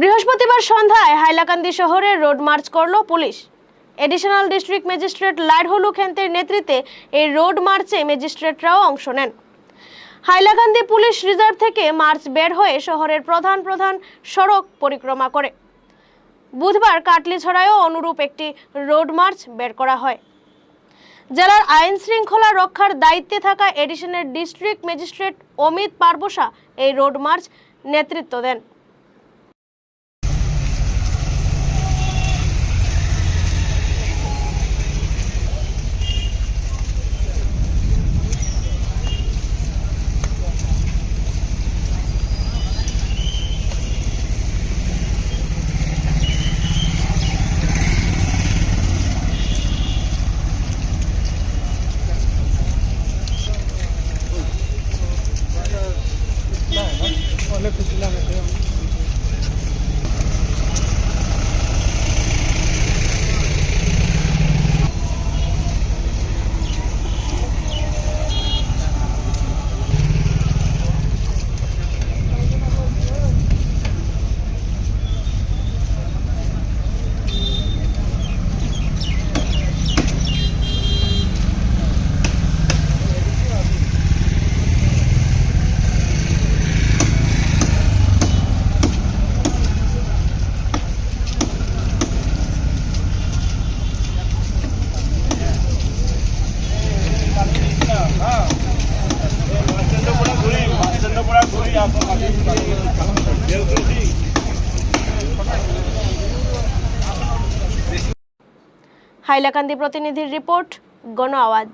বৃহস্পতিবার সন্ধ্যায় হাইলাকান্দি শহরে রোড মার্চ করল পুলিশ। এডিশনাল ডিস্ট্রিক্ট ম্যাজিস্ট্রেট লাইডহলু খেন্তের নেতৃত্বে এই রোড মার্চে ম্যাজিস্ট্রেটরাও অংশ নেন। হাইলাকান্দি পুলিশ রিজার্ভ থেকে মার্চ বের হয়ে শহরের প্রধান প্রধান সড়ক পরিক্রমা করে। বুধবার কাটলিছড়ায়ও অনুরূপ একটি রোড মার্চ বের করা হয়। জেলার আইন শৃঙ্খলা রক্ষার দায়িত্বে থাকা এডিশনের ডিস্ট্রিক্ট ম্যাজিস্ট্রেট অমিত পারবসা এই রোড মার্চ নেতৃত্ব দেন। 那不一样了。হাইলাকান্দি প্রতিনিধির রিপোর্ট গণ আওয়াজ।